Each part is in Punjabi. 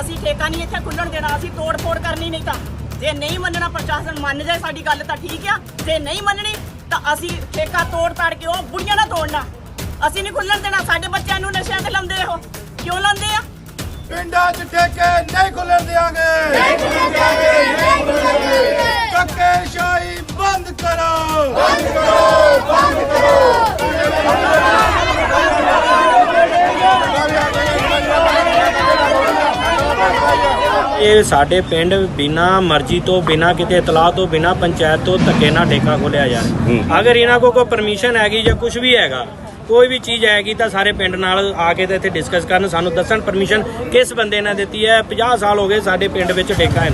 ਅਸੀਂ ਠੇਕਾ ਨਹੀਂ ਇੱਥੇ ਖੁੱਲਣ ਦੇਣਾ ਅਸੀਂ ਤੋੜ ਫੋੜ ਕਰਨੀ ਨਹੀਂ ਤਾਂ। ਜੇ ਨਹੀਂ ਮੰਨਣਾ ਪ੍ਰਸ਼ਾਸਨ ਮੰਨ ਜਾਏ ਸਾਡੀ ਗੱਲ ਤਾਂ ਠੀਕ ਆ। ਜੇ ਨਹੀਂ ਮੰਨਣੀ ਤਾਂ ਅਸੀਂ ਠੇਕਾ ਤੋੜ ਤਾੜ ਕੇ ਉਹ ਬੁੜੀਆਂ ਨਾਲ ਤੋੜਨਾ। ਅਸੀਂ ਨਹੀਂ ਖੁੱਲਣ ਦੇਣਾ ਸਾਡੇ ਬੱਚਿਆਂ ਨੂੰ ਨਸ਼ਿਆਂ ਤੇ ਲਾਉਂਦੇ ਉਹ ਕਿਉਂ ਲਾਉਂਦੇ ਆ? ਪਿੰਡਾਂ 'ਚ ਠੇਕੇ ਨਹੀਂ ਖੁੱਲਣ ਦਿਆਂਗੇ। ਨਹੀਂ ਖੁੱਲਣ ਦਿਆਂਗੇ। ਇਹ ਸਾਡੇ ਪਿੰਡ ਬਿਨਾ ਮਰਜ਼ੀ ਤੋਂ ਬਿਨਾ ਕਿਤੇ ਇਤਲਾਹ ਤੋਂ ਬਿਨਾ ਪੰਚਾਇਤ ਤੋਂ ਧੱਕੇ ਨਾਲ ਠੇਕਾ ਖੋਲਿਆ ਜਾ ਰਿਹਾ। ਅਗਰ ਇਹਨਾਂ ਕੋਲ ਕੋਈ ਪਰਮਿਸ਼ਨ ਹੈਗੀ ਜਾਂ ਕੁਝ ਵੀ ਹੈਗਾ ਕੋਈ ਵੀ ਚੀਜ਼ ਹੈਗੀ ਤਾਂ ਸਾਰੇ ਪਿੰਡ ਨਾਲ ਆ ਕੇ ਤੇ ਇੱਥੇ ਡਿਸਕਸ ਕਰਨ। ਸਾਨੂੰ ਦੱਸਣ ਪਰਮਿਸ਼ਨ ਕਿਸ ਬੰਦੇ ਨੇ ਦਿੱਤੀ ਹੈ। 50 ਸਾਲ ਹੋ ਗਏ ਸਾਡੇ ਪਿੰਡ ਵਿੱਚ ਠੇਕਾ ਹੈ।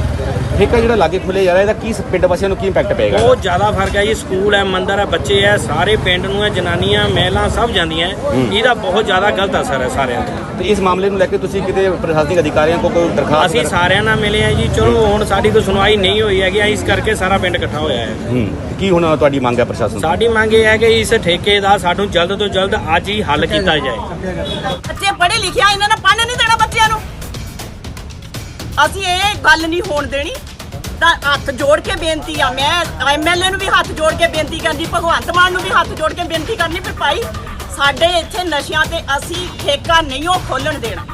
ਠੇਕਾ ਜਿਹੜਾ ਲਾਗੇ ਖੁੱਲੇ ਜਾ ਰਿਹਾ ਇਹਦਾ ਕੀ ਪਿੰਡ ਵਾਸੀਆਂ ਨੂੰ ਕੀ ਇੰਪੈਕਟ ਪਏਗਾ? ਬਹੁਤ ਜ਼ਿਆਦਾ ਫ਼ਰਕ ਹੈ ਜੀ ਸਕੂਲ ਹੈ ਮੰਦਰ ਹੈ ਬੱਚੇ ਹੈ ਸਾਰੇ ਪਿੰਡ ਨੂੰ ਹੈ ਜਨਾਨੀਆਂ ਮਹਿਲਾ ਸਭ ਜਾਂਦੀਆਂ ਹੈ। ਇਹਦਾ ਬਹੁਤ ਜ਼ਿਆਦਾ ਗਲਤ ਅਸਰ ਹੈ ਸਾਰਿਆਂ ਤੇ। ਤੇ ਇਸ ਮਾਮਲੇ ਨੂੰ ਲੈ ਕੇ ਤੁਸੀਂ ਕਿਤੇ ਪ੍ਰਸ਼ਾਸਨਿਕ ਅਧਿਕਾਰੀਆਂ ਕੋਲ ਕੋਈ ਦਰਖਾਸਤ ਅਸੀਂ ਸਾਰਿਆਂ ਨਾਲ ਮਿਲੇ ਆ ਜੀ ਚਲੋ ਹੁਣ ਸਾਡੀ ਕੋਈ ਸੁਣਵਾਈ ਨਹੀਂ ਹੋਈ ਹੈਗੀ ਇਸ ਕਰਕੇ ਸਾਰਾ ਪਿੰਡ ਇਕੱਠਾ ਹੋਇਆ ਹੈ। ਹੂੰ ਕੀ ਹੁਣ ਤੁਹਾਡੀ ਮੰਗ ਹੈ ਪ੍ਰਸ਼ਾਸਨ ਤੋਂ? ਸਾਡੀ ਮੰਗ ਇਹ ਹੈ ਕਿ ਇਸ ਠੇਕੇ ਦਾ ਸਾਨੂੰ ਜਲਦ ਤੋਂ ਜਲਦ ਅੱਜ ਹੀ ਹੱਲ ਕੀਤਾ ਜਾਏ। ਬੱਚੇ ਪੜ੍ਹੇ ਲਿਖਿਆ ਇਹਨਾਂ ਨੇ ਪੜ੍ਹਨ ਨਹੀਂ ਦੇਣਾ ਅਸੀਂ ਇਹ ਗੱਲ ਨਹੀਂ ਹੋਣ ਦੇਣੀ। ਤਾਂ ਹੱਥ ਜੋੜ ਕੇ ਬੇਨਤੀ ਆ ਮੈਂ ਐਮਐਲਏ ਨੂੰ ਵੀ ਹੱਥ ਜੋੜ ਕੇ ਬੇਨਤੀ ਕਰਦੀ ਭਗਵੰਤ ਮਾਨ ਨੂੰ ਵੀ ਹੱਥ ਜੋੜ ਕੇ ਬੇਨਤੀ ਕਰਨੀ ਵੀ ਭਾਈ ਸਾਡੇ ਇੱਥੇ ਨਸ਼ਿਆਂ ਤੇ ਅਸੀਂ ਠੇਕਾ ਨਹੀਂ ਉਹ ਖੋਲਣ ਦੇਣਾ।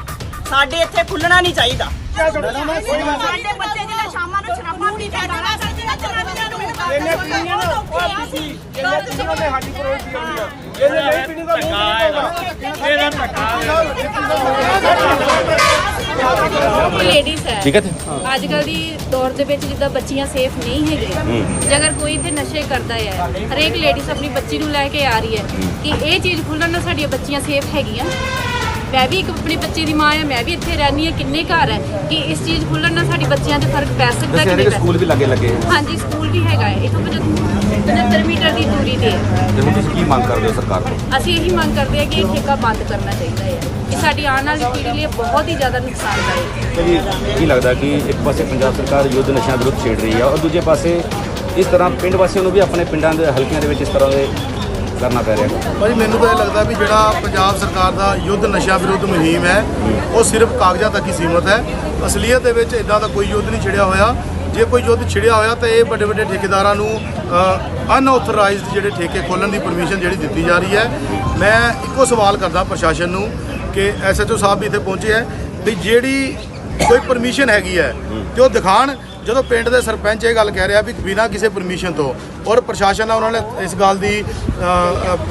ਸਾਡੇ ਇੱਥੇ ਖੁੱਲਣਾ ਨਹੀਂ ਚਾਹੀਦਾ। ਸਾਡੇ ਬੱਚੇ ਜਿਹੜੇ ਸ਼ਾਮਾਂ ਨੂੰ ਸ਼ਰਾਬਾਂ ਪੀ ਕੇ ਚਾਹੀਦਾ ਜਨਾਨੀਆਂ ਨੂੰ ਇਹਨੇ ਪੀਣੀਆਂ ਨਾ ਉਹ ਤੁਸੀਂ ਇਹਨੇ ਪੀਣੀਆਂ ਤੇ ਸਾਡੀ ਲੇਡੀਜ਼ ਹੈ। ਠੀਕ ਹੈ? ਅੱਜ ਕੱਲ ਦੀ ਦੌਰ ਦੇ ਵਿੱਚ ਜਿੱਦਾਂ ਬੱਚੀਆਂ ਸੇਫ ਨਹੀਂ ਹੈਗੀਆਂ। ਜੇ ਅਗਰ ਕੋਈ ਤੇ ਨਸ਼ੇ ਕਰਦਾ ਹੈ ਹਰੇਕ ਲੇਡੀਜ਼ ਆਪਣੀ ਬੱਚੀ ਨੂੰ ਲੈ ਕੇ ਆ ਰਹੀ ਹੈ ਕਿ ਇਹ ਚੀਜ਼ ਖੁੱਲਣ ਨਾਲ ਸਾਡੀਆਂ ਬੱਚੀਆਂ ਸੇਫ ਹੈਗੀਆਂ? ਮੈਂ ਵੀ ਇੱਕ ਆਪਣੀ ਬੱਚੀ ਦੀ ਮਾਂ ਹਾਂ ਮੈਂ ਵੀ ਇੱਥੇ ਰਹਿੰਦੀ ਹਾਂ ਕਿੰਨੇ ਘਰ ਹੈ ਕਿ ਇਸ ਚੀਜ਼ ਖੁੱਲਣ ਨਾਲ ਸਾਡੀ ਬੱਚੀਆਂ ਤੇ ਫ਼ਰਕ ਪੈ ਸਕਦਾ ਦੱਸਿਆ ਕਿ ਸਕੂਲ ਵੀ ਲਾਗੇ ਲੱਗੇ। ਹਾਂਜੀ ਸਕੂਲ ਵੀ ਹੈਗਾ ਹੈ ਇਥੋਂ 75 ਮੀਟਰ ਦੀ ਦੂਰੀ ਤੇ ਹੈ। ਤੇ ਹੁਣ ਤੁਸੀਂ ਕੀ ਮੰਗ ਕਰਦੇ ਹੋ ਸਰਕਾਰ ਤੋਂ? ਅਸੀਂ ਇਹੀ ਮੰਗ ਕਰਦੇ ਹਾਂ ਕਿ ਇਹ ਠੇਕਾ ਬੰਦ ਕਰਨਾ ਚਾਹੀਦਾ ਹੈ ਕਿ ਸਾਡੀ ਆਉਣ ਵਾਲੀ ਪੀੜ੍ਹੀ ਲਈ ਇਹ ਬਹੁਤ ਹੀ ਜ਼ਿਆਦਾ ਨੁਕਸਾਨਦਾਇਕ ਹੈ। ਤੇ ਜੀ ਕੀ ਲੱਗਦਾ ਕਿ ਇੱਕ ਪਾਸੇ ਪੰਜਾਬ ਸਰਕਾਰ ਯੁੱਧ ਨਸ਼ਿਆਂ ਵਿਰੁੱਧ ਛੇੜ ਰਹੀ ਹੈ ਔਰ ਦੂਜੇ ਪਾਸੇ ਇਸ ਤਰ੍ਹਾਂ ਪਿੰਡ ਵਾਸੀਆਂ ਨੂੰ ਵੀ ਆਪਣੇ ਪਿੰਡਾਂ ਦੇ ਹਲਕਿਆਂ ਦੇ ਵਿੱਚ ਇਸ ਤਰ੍ਹਾਂ ਦੇ ਕਰਨਾ ਪੈ ਰਿਹਾ? ਹੈ ਭਾਜੀ, ਮੈਨੂੰ ਤਾਂ ਇਹ ਲੱਗਦਾ ਵੀ ਜਿਹੜਾ ਪੰਜਾਬ ਸਰਕਾਰ ਦਾ ਯੁੱਧ ਨਸ਼ਾ ਵਿਰੁੱਧ ਮੁਹਿੰਮ ਹੈ, ਉਹ ਸਿਰਫ ਕਾਗਜ਼ਾਂ ਤੱਕ ਹੀ ਸੀਮਤ ਹੈ। ਅਸਲੀਅਤ ਦੇ ਵਿੱਚ ਇਦਾਂ ਦਾ ਕੋਈ ਯੁੱਧ ਨਹੀਂ ਛਿੜਿਆ ਹੋਇਆ। ਜੇ ਕੋਈ ਯੁੱਧ ਛਿੜਿਆ ਹੋਇਆ, ਤਾਂ ਇਹ ਵੱਡੇ ਵੱਡੇ ਠੇਕੇਦਾਰਾਂ ਨੂੰ ਅਨਆਥੋਰਾਈਜ਼ਡ ਜਿਹੜੇ ਠੇਕੇ ਖੋਲਣ ਦੀ ਪਰਮਿਸ਼ਨ ਜਿਹੜੀ ਦਿੱਤੀ ਜਾ ਰਹੀ ਹੈ। ਮੈਂ ਇੱਕੋ ਸਵਾਲ ਕਰਦਾ ਪ੍ਰਸ਼ਾਸਨ ਨੂੰ ਕਿ ਐਸਐਚਓ ਸਾਹਿਬ ਵੀ ਇੱਥੇ ਪਹੁੰਚੇ ਹੈ ਵੀ ਜਿਹੜੀ ਕੋਈ ਪਰਮਿਸ਼ਨ ਹੈਗੀ ਹੈ, ਤੇ ਉਹ ਦਿਖਾਣ ਜਦੋਂ ਪਿੰਡ ਦੇ ਸਰਪੰਚ ਇਹ ਗੱਲ ਕਹਿ ਰਿਹਾ ਵੀ ਬਿਨਾਂ ਕਿਸੇ ਪਰਮਿਸ਼ਨ ਤੋਂ, ਔਰ ਪ੍ਰਸ਼ਾਸਨ ਨਾਲ ਉਹਨਾਂ ਨੇ ਇਸ ਗੱਲ ਦੀ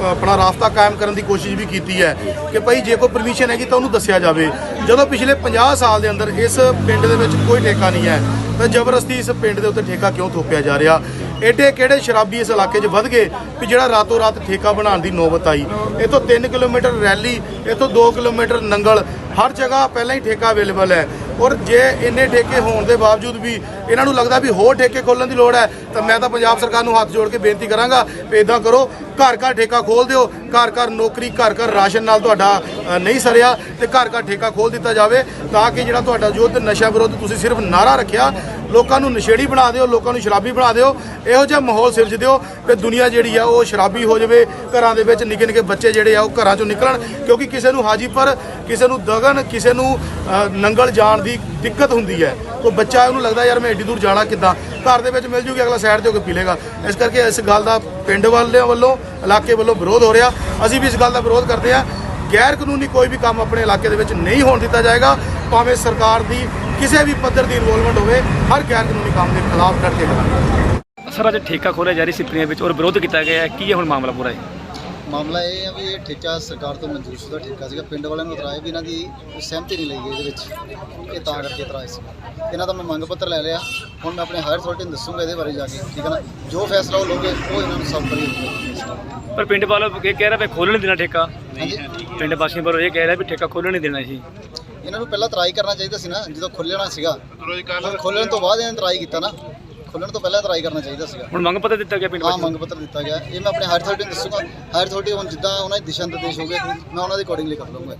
ਆਪਣਾ ਰਾਫਤਾ ਕਾਇਮ ਕਰਨ ਦੀ ਕੋਸ਼ਿਸ਼ ਵੀ ਕੀਤੀ ਹੈ ਕਿ ਭਾਈ ਜੇ ਕੋਈ ਪਰਮਿਸ਼ਨ ਹੈਗੀ ਤਾਂ ਉਹਨੂੰ ਦੱਸਿਆ ਜਾਵੇ। ਜਦੋਂ ਪਿਛਲੇ 50 ਸਾਲ ਦੇ ਅੰਦਰ ਇਸ ਪਿੰਡ ਦੇ ਵਿੱਚ ਕੋਈ ਠੇਕਾ ਨਹੀਂ ਹੈ, ਤਾਂ ਜ਼ਬਰਦਸਤੀ ਇਸ ਪਿੰਡ ਦੇ ਉੱਤੇ ਠੇਕਾ ਕਿਉਂ ਥੋਪਿਆ ਜਾ ਰਿਹਾ? ਐਡੇ ਕਿਹੜੇ ਸ਼ਰਾਬੀ ਇਸ ਇਲਾਕੇ 'ਚ ਵੱਧ ਗਏ ਵੀ ਜਿਹੜਾ ਰਾਤੋਂ ਰਾਤ ਠੇਕਾ ਬਣਾਉਣ ਦੀ ਨੌਬਤ ਆਈ। ਇਥੋਂ 3 ਕਿਲੋਮੀਟਰ ਰੈਲੀ, ਇਥੋਂ 2 ਕਿਲੋਮੀਟਰ ਨੰਗਲ, ਹਰ ਜਗ੍ਹਾ ਪਹਿਲਾਂ ਹੀ ਠੇਕਾ ਅਵੇਲੇਬਲ ਹੈ। ਔਰ ਜੇ ਇੰਨੇ ਠੇਕੇ ਹੋਣ ਦੇ ਬਾਵਜੂਦ ਵੀ ਇਹਨਾਂ ਨੂੰ ਲੱਗਦਾ ਵੀ ਹੋਰ ਠੇਕੇ ਖੋਲਣ ਦੀ ਲੋੜ ਹੈ, ਤਾਂ ਮੈਂ ਤਾਂ ਪੰਜਾਬ ਸਰਕਾਰ ਨੂੰ ਹੱਥ ਜੋੜ ਕੇ ਬੇਨਤੀ ਕਰਾਂਗਾ ਵੀ ਇਦਾਂ ਕਰੋ, ਘਰ ਘਰ ਠੇਕਾ ਖੋਲ ਦਿਓ, ਘਰ ਘਰ ਨੌਕਰੀ, ਘਰ ਘਰ ਰਾਸ਼ਨ ਨਾਲ ਤੁਹਾਡਾ ਨਹੀਂ ਸਰਿਆ ਤੇ ਘਰ ਘਰ ਠੇਕਾ ਖੋਲ ਦਿੱਤਾ ਜਾਵੇ, ਤਾਂ ਕਿ ਜਿਹੜਾ ਤੁਹਾਡਾ ਯੁੱਧ ਨਸ਼ਾ ਵਿਰੁੱਧ ਤੁਸੀਂ ਸਿਰਫ ਨਾਰਾ ਰੱਖਿਆ ਲੋਕਾਂ ਨੂੰ ਨਸ਼ੇੜੀ ਬਣਾ ਦਿਓ, ਲੋਕਾਂ ਨੂੰ ਸ਼ਰਾਬੀ ਬਣਾ ਦਿਓ, ਇਹੋ ਜਿਹਾ ਮਾਹੌਲ ਸਿਰਜ ਦਿਓ ਕਿ ਦੁਨੀਆ ਜਿਹੜੀ ਆ ਉਹ ਸ਼ਰਾਬੀ ਹੋ ਜਾਵੇ, ਘਰਾਂ ਦੇ ਵਿੱਚ ਨਿੱਕੇ ਨਿੱਕੇ ਬੱਚੇ ਜਿਹੜੇ ਆ ਉਹ ਘਰਾਂ ਚੋਂ ਨਿਕਲਣ, ਕਿਉਂਕਿ ਕਿਸੇ ਨੂੰ ਹਾਜੀਪੁਰ, ਕਿਸੇ ਨੂੰ ਦਗਨ, ਕਿਸੇ ਨੂੰ ਨੰਗਲ ਜਾਣ ਦੀ ਦਿੱਕਤ ਹੁੰਦੀ ਹੈ। ਕੋਈ ਬੱਚਾ ਉਹਨੂੰ ਲੱਗਦਾ ਯਾਰ ਮੈਂ ਏਡੀ ਦੂਰ ਜਾਣਾ ਕਿੱਦਾਂ? ਘਰ ਦੇ ਵਿੱਚ ਮਿਲ ਜੂਗੀ, ਅਗਲਾ ਸਾਈਡ ਤੇ ਹੋ ਕੇ ਪੀ ਲੇਗਾ। ਇਸ ਕਰਕੇ ਇਸ ਗੱਲ ਦਾ ਪਿੰਡ ਵਾਲਿਆਂ ਵੱਲੋਂ, ਇਲਾਕੇ ਵੱਲੋਂ ਵਿਰੋਧ ਹੋ ਰਿਹਾ। ਅਸੀਂ ਵੀ ਇਸ ਗੱਲ ਦਾ ਵਿਰੋਧ ਕਰਦੇ ਹਾਂ। ਗੈਰ ਕਾਨੂੰਨੀ ਕੋਈ ਵੀ ਕੰਮ ਆਪਣੇ ਇਲਾਕੇ ਦੇ ਵਿੱਚ ਨਹੀਂ ਹੋਣ ਦਿੱਤਾ ਜਾਏਗਾ। ਭਾਵੇਂ ਸਰਕਾਰ ਦੀ ਕਿਸੇ ਵੀ ਪੱਧਰ ਦੀ ਇਨਵੋਲਵਮੈਂਟ ਹੋਵੇ, ਹਰ ਗੈਰ ਕਾਨੂੰਨੀ ਕੰਮ ਦੇ ਖਿਲਾਫ ਡਟ ਕੇ ਖੜਾਂਗੇ ਸਰ, ਅੱਜ ਠੇਕਾ ਖੋਲ੍ਹਿਆ ਜਾ ਰਹੀ ਸਿਪਰੀਆਂ ਵਿੱਚ ਔਰ ਵਿਰੋਧ ਕੀਤਾ ਗਿਆ ਹੈ। ਕੀ ਹੈ ਹੁਣ ਮਾਮਲਾ ਪੂਰਾ ਹੈ ਮਾਮਲਾ ਇਹ ਹੈ ਵੀ ਇਹ ਠੇਕਾ ਸਰਕਾਰ ਤੋਂ ਮਨਜ਼ੂਰਸ਼ੁਦਾ ਠੇਕਾ ਸੀਗਾ। ਪਿੰਡ ਵਾਲਿਆਂ ਨੂੰ ਇਤਰਾਜ਼ ਵੀ ਇਹਨਾਂ ਦੀ ਸਹਿਮਤੀ ਨਹੀਂ ਲਈ ਗਈ ਇਹਦੇ ਵਿੱਚ ਇਹ ਤਾਂ ਕਰਕੇ ਇਤਰਾਜ਼ ਸੀ ਇਹਨਾਂ ਦਾ ਮੈਂ ਮੰਗ ਪੱਤਰ ਲੈ ਲਿਆ। ਹੁਣ ਮੈਂ ਆਪਣੇ ਹਾਇਰ ਅਥਾਰਟੀ ਨੂੰ ਦੱਸੂਗਾ ਇਹਦੇ ਬਾਰੇ ਜਾ ਕੇ ਠੀਕ ਹੈ ਨਾ? ਜੋ ਫੈਸਲਾ ਉਹ ਲਓਗੇ ਉਹ ਇਹਨਾਂ ਨੂੰ ਸਭ ਕਰੀ ਪਰ ਪਿੰਡ ਵਾਲਾ ਇਹ ਕਹਿ ਰਿਹਾ ਵੀ ਖੋਲ੍ਹਣ ਨਹੀਂ ਦੇਣਾ ਠੇਕਾ। ਪਿੰਡ ਵਾਸੀਆਂ ਵੱਲੋਂ ਇਹ ਕਹਿ ਰਿਹਾ ਵੀ ਠੇਕਾ ਖੋਲ੍ਹਣ ਨਹੀਂ ਦੇਣਾ ਸੀ ਇਹਨਾਂ ਨੂੰ ਪਹਿਲਾਂ ਤਰਾਈ ਕਰਨਾ ਚਾਹੀਦਾ ਸੀ ਨਾ ਜਦੋਂ ਖੁੱਲ੍ਹਣਾ ਸੀਗਾ। ਪਰ ਖੋਲ੍ਹਣ ਤੋਂ ਬਾਅਦ ਇਹਨਾਂ ਨੇ ਤਰਾਈ ਕੀਤਾ ਨਾ। ਖੁੱਲ੍ਹਣ ਤੋਂ ਪਹਿਲਾਂ ਤਰਾਈ ਕਰਨਾ ਚਾਹੀਦਾ ਸੀਗਾ। ਹੁਣ ਮੰਗ ਪੱਤਰ ਦਿੱਤਾ ਗਿਆ ਪਿੰਡ ਹਾਂ ਮੰਗ ਪੱਤਰ ਦਿੱਤਾ ਗਿਆ। ਇਹ ਮੈਂ ਆਪਣੇ ਹਾਇਰ ਅਥਾਰਟੀ ਨੂੰ ਦੱਸੂਗਾ। ਹਾਇਰ ਅਥਾਰਟੀ ਹੁਣ ਜਿੱਦਾਂ ਉਹਨਾਂ ਦੇ ਦਿਸ਼ਾ ਨਿਰਦੇਸ਼ ਹੋਗੇ ਮੈਂ ਉਹਨਾਂ ਦੇ ਅਕੋਰਡਿੰਗਲੀ ਕਰ ਲਵਾਂਗਾ